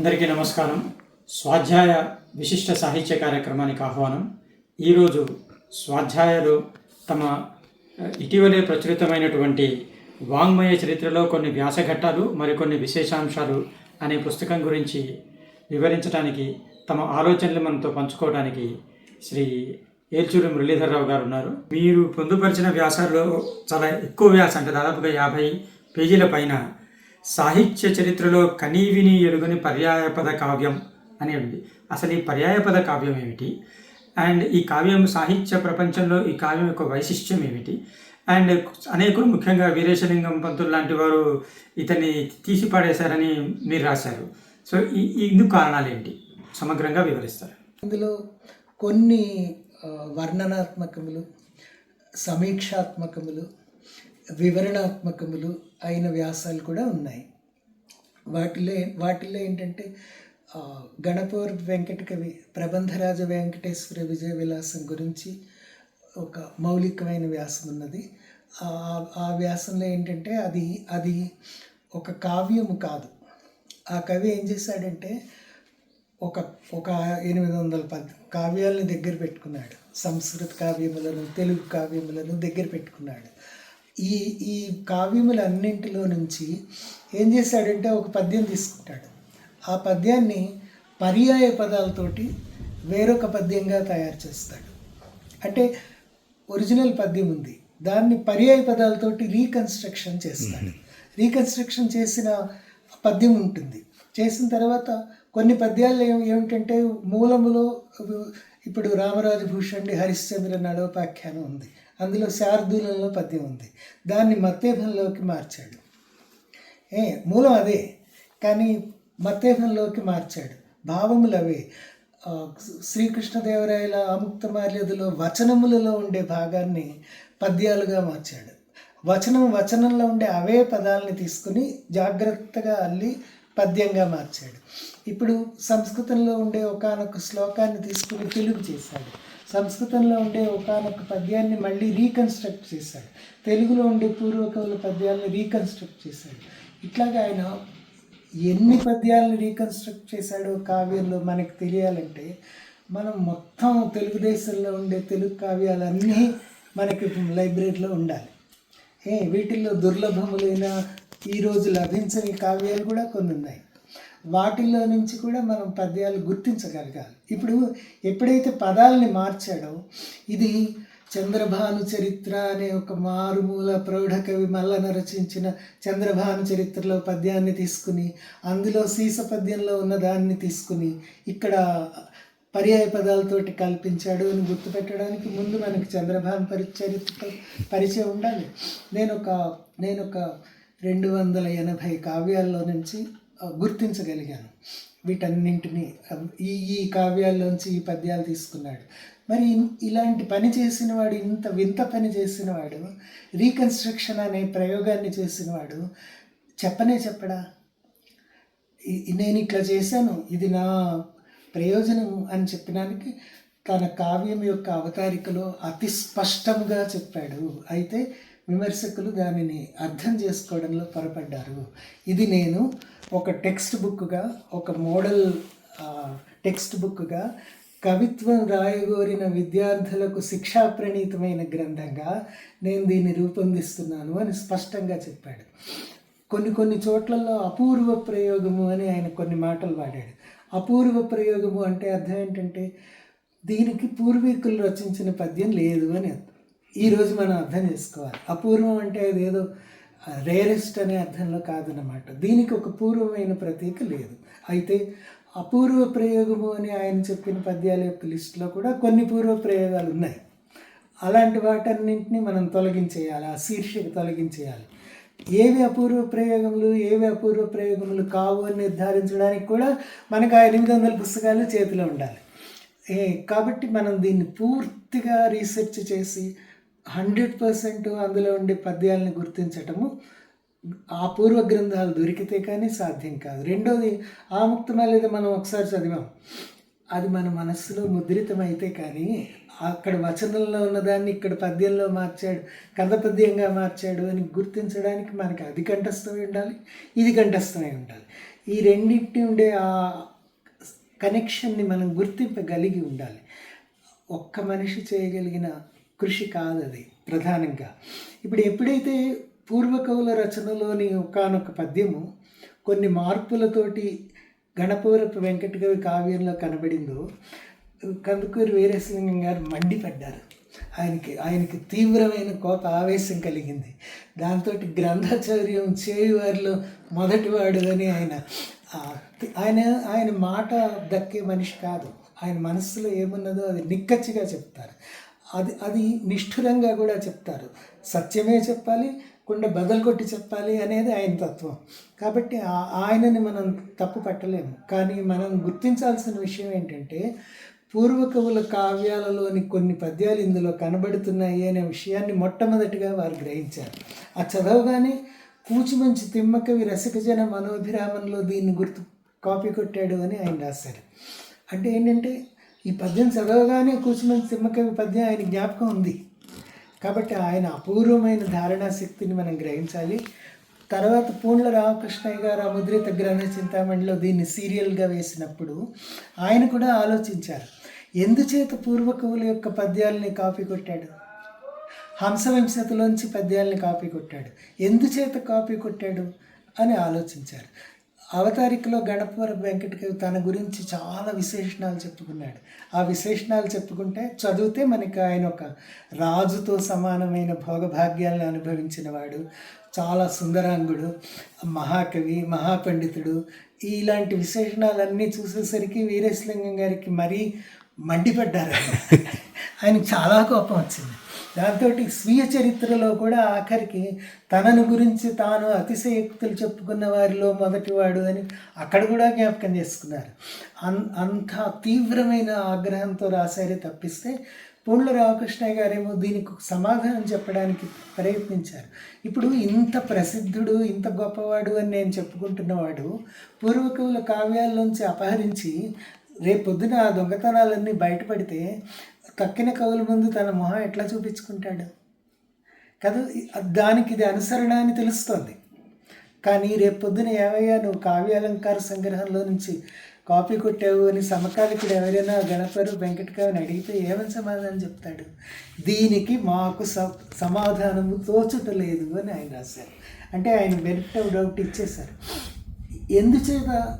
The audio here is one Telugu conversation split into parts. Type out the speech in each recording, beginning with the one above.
అందరికీ నమస్కారం. స్వాధ్యాయ విశిష్ట సాహిత్య కార్యక్రమానికి ఆహ్వానం. ఈరోజు స్వాధ్యాయలు తమ ఇటీవలే ప్రచురితమైనటువంటి వాంగ్మయ చరిత్రలో కొన్ని వ్యాసఘట్టాలు మరికొన్ని విశేషాంశాలు అనే పుస్తకం గురించి వివరించడానికి తమ ఆలోచనలు మనతో పంచుకోవడానికి శ్రీ ఏల్చూరి మురళీధరరావు గారు ఉన్నారు. మీరు పొందుపరిచిన వ్యాసాల్లో చాలా ఎక్కువ వ్యాసం అంటే దాదాపుగా యాభై పేజీల పైన సాహిత్య చరిత్రలో కనీవిని ఎరుగని పర్యాయపద కావ్యం అని ఉంది. అసలు ఈ పర్యాయపద కావ్యం ఏమిటి? అండ్ ఈ కావ్యం సాహిత్య ప్రపంచంలో ఈ కావ్యం యొక్క వైశిష్ట్యం ఏమిటి? అండ్ అనేకులు ముఖ్యంగా వీరేశలింగం పంతులు లాంటి వారు ఇతన్ని తీసిపడేశారని మీరు రాశారు. సో ఈ ఇందుకు కారణాలు ఏంటి? సమగ్రంగా వివరిస్తారు. ఇందులో కొన్ని వర్ణనాత్మకములు సమీక్షాత్మకములు వివరణాత్మకములు అయిన వ్యాసాలు కూడా ఉన్నాయి. వాటిలో వాటిల్లో ఏంటంటే గణపూర్ వెంకట కవి ప్రబంధరాజ వెంకటేశ్వర విజయ విలాసం గురించి ఒక మౌలికమైన వ్యాసం ఉన్నది. ఆ- వ్యాసంలో ఏంటంటే అది అది ఒక కావ్యము కాదు. ఆ కవి ఏం చేశాడంటే ఒక ఒక ఎనిమిది వందల పద్ కావ్యాలని దగ్గర పెట్టుకున్నాడు. సంస్కృత కావ్యములను తెలుగు కావ్యములను దగ్గర పెట్టుకున్నాడు. ఈ ఈ కావ్యములన్నింటిలో నుంచి ఏం చేశాడంటే ఒక పద్యం తీసుకుంటాడు. ఆ పద్యాన్ని పర్యాయ పదాలతోటి వేరొక పద్యంగా తయారు చేస్తాడు. అంటే ఒరిజినల్ పద్యం ఉంది. దాన్ని పర్యాయ పదాలతోటి రీకన్స్ట్రక్షన్ చేస్తాడు. రీకన్స్ట్రక్షన్ చేసిన పద్యం ఉంటుంది. చేసిన తర్వాత కొన్ని పద్యాలు ఏమిటంటే మూలములో ఇప్పుడు రామరాజు భూషణుడి హరిశ్చంద్ర నడోపాఖ్యానం ఉంది. అందులో శార్దూలంలో పద్యం ఉంది. దాన్ని మత్తేభంలోకి మార్చాడు. ఏ మూలం అదే కానీ మత్తేభంలోకి మార్చాడు. భావములు అవే. శ్రీకృష్ణదేవరాయల అముక్త మర్యాదలో వచనములలో ఉండే భాగాన్ని పద్యాలుగా మార్చాడు. వచనం వచనంలో ఉండే అవే పదాలని తీసుకుని జాగ్రత్తగా అల్లి పద్యంగా మార్చాడు. ఇప్పుడు సంస్కృతంలో ఉండే ఒకానొక శ్లోకాన్ని తీసుకుని తెలుగు చేశాడు. సంస్కృతంలో ఉండే ఒకానొక పద్యాన్ని మళ్ళీ రీకన్స్ట్రక్ట్ చేశాడు. తెలుగులో ఉండే పూర్వకవుల పద్యాలను రీకన్స్ట్రక్ట్ చేశాడు. ఇట్లాగా ఆయన ఎన్ని పద్యాలను రీకన్స్ట్రక్ట్ చేశాడో కావ్యంలో మనకు తెలియాలంటే మనం మొత్తం తెలుగుదేశంలో ఉండే తెలుగు కావ్యాలన్నీ మనకి లైబ్రరీలో ఉండాలి. ఏ వీటిల్లో దుర్లభములైన ఈరోజు లభించని కావ్యాలు కూడా కొన్ని ఉన్నాయి. వాటిల్లో నుంచి కూడా మనం పద్యాలు గుర్తించగలగాలి. ఇప్పుడు ఎప్పుడైతే పదాలని మార్చాడో ఇది చంద్రభాను చరిత్ర అనే ఒక మారుమూల ప్రౌఢ కవి మల్లన రచించిన చంద్రభాను చరిత్రలో పద్యాన్ని తీసుకుని అందులో సీస పద్యంలో ఉన్న దాన్ని తీసుకుని ఇక్కడ పర్యాయ పదాలతోటి కల్పించాడు అని గుర్తుపెట్టడానికి ముందు మనకి చంద్రభాను పరిచరిత్ర పరిచయం ఉండాలి. నేను ఒక నేను ఒక రెండు వందల ఎనభై కావ్యాల్లో నుంచి గుర్తించగలిగాను. వీటన్నింటినీ. ఈ ఈ కావ్యాల్లోంచి ఈ పద్యాలు తీసుకున్నాడు. మరి ఇలాంటి పని చేసినవాడు ఇంత వింత పని చేసినవాడు రీకన్స్ట్రక్షన్ అనే ప్రయోగాన్ని చేసినవాడు చెప్పనే చెప్పడా? నేను ఇట్లా చేశాను ఇది నా ప్రయోజనం అని చెప్పడానికి తన కావ్యం యొక్క అవతారికలో అతి స్పష్టంగా చెప్పాడు. అయితే విమర్శకులు దానిని అర్థం చేసుకోవడంలో పొరపడ్డారు. ఇది నేను ఒక టెక్స్ట్ బుక్గా ఒక మోడల్ టెక్స్ట్ బుక్గా కవిత్వం రాయగోరిన విద్యార్థులకు శిక్షా ప్రణీతమైన గ్రంథంగా నేను దీన్ని రూపొందిస్తున్నాను అని స్పష్టంగా చెప్పాడు. కొన్ని కొన్ని చోట్లలో అపూర్వ ప్రయోగము అని ఆయన కొన్ని మాటలు వాడాడు. అపూర్వ ప్రయోగము అంటే అర్థం ఏంటంటే దీనికి పూర్వీకులు రచించిన పద్యం లేదు అని అర్థం. ఈరోజు మనం అర్థం చేసుకోవాలి. అపూర్వం అంటే అదేదో రేరెస్ట్ అనే అర్థంలో కాదనమాట దీనికి ఒక పూర్వమైన ప్రతీక లేదు. అయితే అపూర్వ ప్రయోగము అని ఆయన చెప్పిన పద్యాల యొక్క లిస్టులో కూడా కొన్ని పూర్వ ప్రయోగాలు ఉన్నాయి. అలాంటి వాటన్నింటినీ మనం తొలగించేయాలి ఆ శీర్షిక తొలగించేయాలి. ఏవి అపూర్వ ప్రయోగములు ఏవి అపూర్వ ప్రయోగములు కావు అని నిర్ధారించడానికి కూడా మనకు ఆ ఎనిమిది వందల పుస్తకాలు చేతిలో ఉండాలి. ఏ కాబట్టి మనం దీన్ని పూర్తిగా రీసెర్చ్ చేసి హండ్రెడ్ పర్సెంట్ అందులో ఉండే పద్యాలను గుర్తించటము ఆ పూర్వ గ్రంథాలు దొరికితే కానీ సాధ్యం కాదు. రెండోది ఆముక్తమాలేదో మనం ఒకసారి చదివాం. అది మన మనస్సులో ముద్రితమైతే కానీ అక్కడ వచనంలో ఉన్నదాన్ని ఇక్కడ పద్యంలో మార్చాడు కథ పద్యంగా మార్చాడు అని గుర్తించడానికి మనకి అది కంఠస్థమై ఉండాలి ఇది కంఠస్థమై ఉండాలి. ఈ రెండింటి ఉండే ఆ కనెక్షన్ని మనం గుర్తింపగలిగి ఉండాలి. ఒక్క మనిషి చేయగలిగిన కృషి కాదు అది ప్రధానంగా. ఇప్పుడు ఎప్పుడైతే పూర్వకవుల రచనలోని ఒకానొక పద్యము కొన్ని మార్పులతోటి గణపూరపు వెంకటకవి కావ్యంలో కనబడిందో కందుకూరి వీరేశలింగం గారు మండిపడ్డారు. ఆయనకి ఆయనకి తీవ్రమైన కోప ఆవేశం కలిగింది. దాంతో గ్రంథచౌర్యం చేయువారిలో మొదటివాడు అని ఆయన ఆయన ఆయన మాట దక్కే మనిషి కాదు. ఆయన మనస్సులో ఏమున్నదో అది నిక్కచ్చిగా చెప్తారు. అది అది నిష్ఠురంగా కూడా చెప్తారు. సత్యమే చెప్పాలి కుండ బదలు కొట్టి చెప్పాలి అనేది ఆయన తత్వం. కాబట్టి ఆ- ఆయనని మనం తప్పు పట్టలేము. కానీ మనం గుర్తించాల్సిన విషయం ఏంటంటే పూర్వకవుల కావ్యాలలోని కొన్ని పద్యాలు ఇందులో కనబడుతున్నాయి అనే విషయాన్ని మొట్టమొదటిగా వారు గ్రహించారు. ఆ చదవగానే కూచిమంచి తిమ్మకవి రసికజన మనోభిరామంలో దీన్ని గుర్తు కాపీ కొట్టాడు అని ఆయన రాశారు. అంటే ఏంటంటే ఈ పద్యం చదవగానే కూర్చున్న తిమ్మకవి పద్యం ఆయన జ్ఞాపకం ఉంది. కాబట్టి ఆయన అపూర్వమైన ధారణా శక్తిని మనం గ్రహించాలి. తర్వాత పూండ్ల రామకృష్ణయ్య గారు ముద్రిత గ్రహణ చింతామణిలో దీన్ని సీరియల్గా వేసినప్పుడు ఆయన కూడా ఆలోచించారు. ఎందుచేత పూర్వకవుల యొక్క పద్యాలని కాపీ కొట్టాడు? హంసవంశతలోంచి పద్యాలని కాపీ కొట్టాడు. ఎందుచేత కాపీ కొట్టాడు? అని ఆలోచించారు. అవతారికలో గణపవర వెంకటకవి తన గురించి చాలా విశేషణాలు చెప్పుకున్నాడు. ఆ విశేషణాలు చెప్పుకుంటే చదివితే మనకి ఆయన ఒక రాజుతో సమానమైన భోగభాగ్యాలను అనుభవించిన వాడు చాలా సుందరాంగుడు మహాకవి మహాపండితుడు. ఇలాంటి విశేషణాలన్నీ చూసేసరికి వీరేశలింగం గారికి మరీ మండిపడ్డారు. ఆయన. ఆయనకు చాలా కోపం వచ్చింది. దాంతో స్వీయ చరిత్రలో కూడా ఆఖరికి తనను గురించి తాను అతిశయోక్తులు చెప్పుకున్న వారిలో మొదటివాడు అని అక్కడ కూడా జ్ఞాపకం చేసుకున్నారు. అన్ అంత తీవ్రమైన ఆగ్రహంతో రాశారే తప్పిస్తే పూళ్ళ రామకృష్ణయ్య గారేమో దీనికి సమాధానం చెప్పడానికి ప్రయత్నించారు. ఇప్పుడు ఇంత ప్రసిద్ధుడు ఇంత గొప్పవాడు అని నేను చెప్పుకుంటున్నవాడు పూర్వకవుల కావ్యాల్లోంచి అపహరించి రేపొద్దున ఆ దొంగతనాలన్నీ బయటపడితే తక్కిన కవుల ముందు తన మొహం ఎట్లా చూపించుకుంటాడు? కదా దానికి ఇది అనుసరణ అని తెలుస్తోంది. కానీ రేపు ఏమయ్యా నువ్వు కావ్యాలంకార సంగ్రహంలో నుంచి కాపీ కొట్టావు అని సమకాలికుడు ఎవరైనా గణపరు వెంకటకవిని అడిగితే ఏమని సమాధానం చెప్తాడు? దీనికి మాకు స సమాధానము తోచుటలేదు అని ఆయన రాశారు. అంటే ఆయన వెంట డౌట్ ఇచ్చేశారు. ఎందుచేత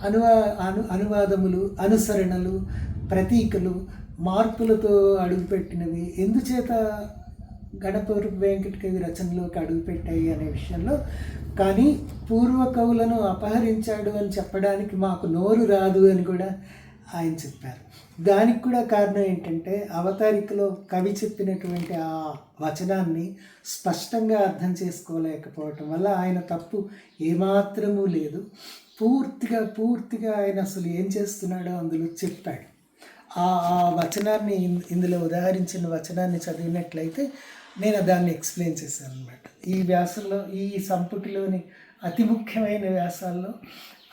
అనువా అను అనువాదములు అనుసరణలు ప్రతీకలు మార్పులతో అడుగుపెట్టినవి ఎందుచేత గణపూర్ వెంకటకవి రచనలోకి అడుగుపెట్టాయి అనే విషయంలో కానీ పూర్వ కవులను అపహరించాడు అని చెప్పడానికి మాకు నోరు రాదు అని కూడా ఆయన చెప్పారు. దానికి కూడా కారణం ఏంటంటే అవతారికలో కవి చెప్పినటువంటి ఆ వచనాన్ని స్పష్టంగా అర్థం చేసుకోలేకపోవటం వల్ల ఆయన తప్పు ఏమాత్రమూ లేదు. పూర్తిగా పూర్తిగా ఆయన అసలు ఏం చేస్తున్నాడో అందులో చెప్పాడు. ఆ ఆ వచనాన్ని ఇందులో ఉదాహరించిన వచనాన్ని చదివినట్లయితే నేను దాన్ని ఎక్స్ప్లెయిన్ చేశాను అనమాట ఈ వ్యాసంలో ఈ సంపుటిలోని అతి ముఖ్యమైన వ్యాసాల్లో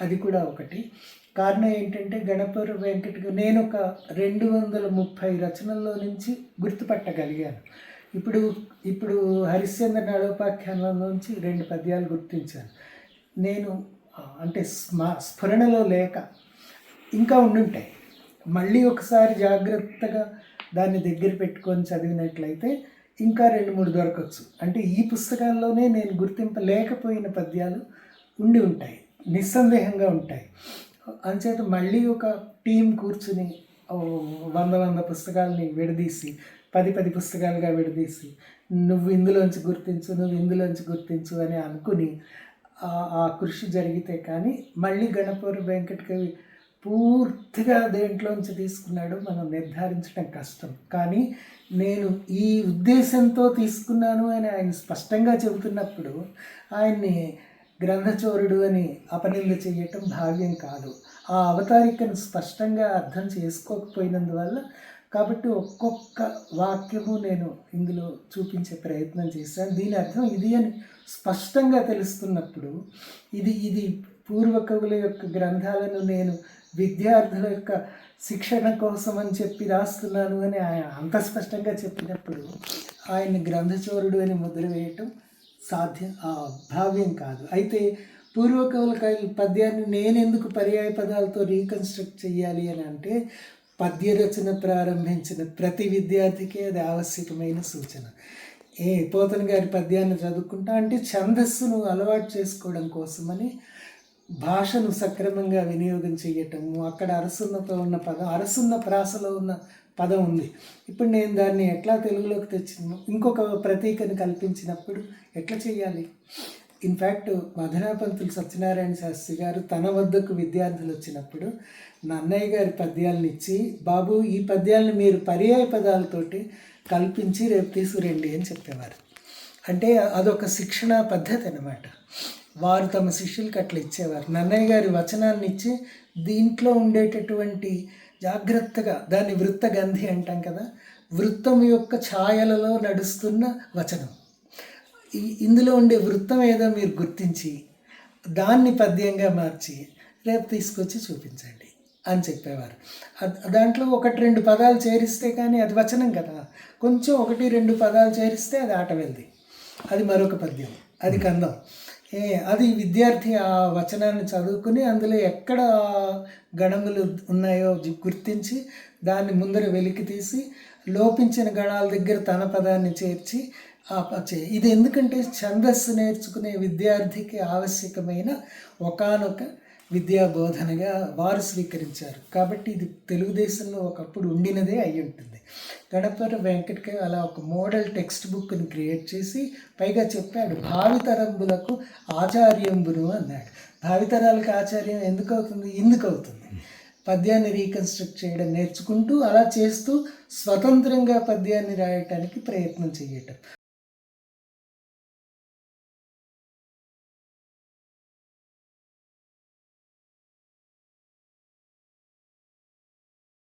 అది కూడా ఒకటి. కారణం ఏంటంటే గణపూర్ వెంకట నేను ఒక రెండు వందల ముప్పై రచనల్లో నుంచి గుర్తుపట్టగలిగాను. ఇప్పుడు ఇప్పుడు హరిశ్చంద్ర నడోపాఖ్యానం నుంచి రెండు పద్యాలు గుర్తించాను. నేను అంటే స్మ స్ఫురణలో లేక ఇంకా ఉండుంటాయి. మళ్ళీ ఒకసారి జాగ్రత్తగా దాన్ని దగ్గర పెట్టుకొని చదివినట్లయితే ఇంకా రెండు మూడు దొరకచ్చు. అంటే ఈ పుస్తకాల్లోనే నేను గుర్తింపలేకపోయిన పద్యాలు ఉండి ఉంటాయి. నిస్సందేహంగా ఉంటాయి. అంచేత మళ్ళీ ఒక టీం కూర్చుని వంద వంద పుస్తకాలని విడదీసి పది పది పుస్తకాలుగా విడదీసి నువ్వు ఇందులోంచి గుర్తించు నువ్వు ఇందులోంచి గుర్తించు అని అనుకుని ఆ- కృషి జరిగితే కానీ మళ్ళీ గణపూర్ వెంకటకవి పూర్తిగా దేంట్లోంచి తీసుకున్నాడో మనం నిర్ధారించడం కష్టం. కానీ నేను ఈ ఉద్దేశంతో తీసుకున్నాను అని ఆయన స్పష్టంగా చెబుతున్నప్పుడు ఆయన్ని గ్రంథచోరుడు అని అపనింద చేయటం భావ్యం కాదు. ఆ అవతారికను స్పష్టంగా అర్థం చేసుకోకపోయినందువల్ల కాబట్టి ఒక్కొక్క వాక్యము నేను ఇందులో చూపించే ప్రయత్నం చేశాను. దీని అర్థం ఇది అని స్పష్టంగా తెలుస్తున్నప్పుడు ఇది ఇది పూర్వకవుల యొక్క గ్రంథాలను నేను విద్యార్థుల యొక్క శిక్షణ కోసం అని చెప్పి రాస్తున్నాను అని ఆయన అంత స్పష్టంగా చెప్పినప్పుడు ఆయన గ్రంథచోరుడు అని ముద్ర వేయటం సాధ్యం భావ్యం కాదు. అయితే పూర్వకవుల పద్యాన్ని నేను ఎందుకు పర్యాయ పదాలతో రీకన్స్ట్రక్ట్ చేయాలి అని అంటే పద్య రచన ప్రారంభించిన ప్రతి విద్యార్థికి అది ఆవశ్యకమైన సూచన. ఏ పోతన్ గారి పద్యాన్ని చదువుకుంటా అంటే ఛందస్సును అలవాటు చేసుకోవడం కోసమని భాషను సక్రమంగా వినియోగం చేయటము అక్కడ అరసున్నతో ఉన్న పదం అరసున్న ప్రాసలో ఉన్న పదం ఉంది. ఇప్పుడు నేను దాన్ని ఎట్లా తెలుగులోకి తెచ్చిన ఇంకొక ప్రతీకను కల్పించినప్పుడు ఎట్లా చేయాలి ఇన్ఫ్యాక్ట్ మధురాపంతులు సత్యనారాయణ శాస్త్రి గారు తన వద్దకు విద్యార్థులు వచ్చినప్పుడు నన్నయ్య గారి పద్యాలను ఇచ్చి బాబు ఈ పద్యాలను మీరు పర్యాయ పదాలతోటి కల్పించి రేపు తీసుకురండి అని చెప్పేవారు. అంటే అదొక శిక్షణా పద్ధతి అనమాట వారు తమ శిష్యులకి అట్లా ఇచ్చేవారు. నన్నయ్య గారి వచనాన్ని ఇచ్చి దీంట్లో ఉండేటటువంటి జాగ్రత్తగా దాన్ని వృత్త గంధి అంటాం కదా వృత్తం యొక్క ఛాయలలో నడుస్తున్న వచనం. ఇందులో ఉండే వృత్తం ఏదో మీరు గుర్తించి దాన్ని పద్యంగా మార్చి రేపు తీసుకొచ్చి చూపించండి అని చెప్పేవారు. దాంట్లో ఒకటి రెండు పదాలు చేరిస్తే కానీ అది వచనం కదా కొంచెం ఒకటి రెండు పదాలు చేరిస్తే అది ఆట వెళ్ళి అది మరొక పద్యం అది కందం. అది విద్యార్థి ఆ వచనాన్ని చదువుకుని అందులో ఎక్కడ గణములు ఉన్నాయో గుర్తించి దాన్ని ముందర వెలికి తీసి లోపించిన గణాల దగ్గర తన పదాన్ని చేర్చి ఆ చే- ఇది ఎందుకంటే ఛందస్సు నేర్చుకునే విద్యార్థికి ఆవశ్యకమైన ఒకానొక విద్యా బోధనగా వారు స్వీకరించారు. కాబట్టి ఇది తెలుగుదేశంలో ఒకప్పుడు ఉండినదే అయి ఉంటుంది. గణపతి వెంకటకే అలా ఒక మోడల్ టెక్స్ట్ బుక్ని క్రియేట్ చేసి పైగా చెప్పాడు భావితరంబులకు ఆచార్యంబును అన్నాడు. భావితరాలకు ఆచార్యం ఎందుకు అవుతుంది? ఎందుకు అవుతుంది. పద్యాన్ని రీకన్స్ట్రక్ట్ చేయడం నేర్చుకుంటూ అలా చేస్తూ స్వతంత్రంగా పద్యాన్ని రాయటానికి ప్రయత్నం చేయటం.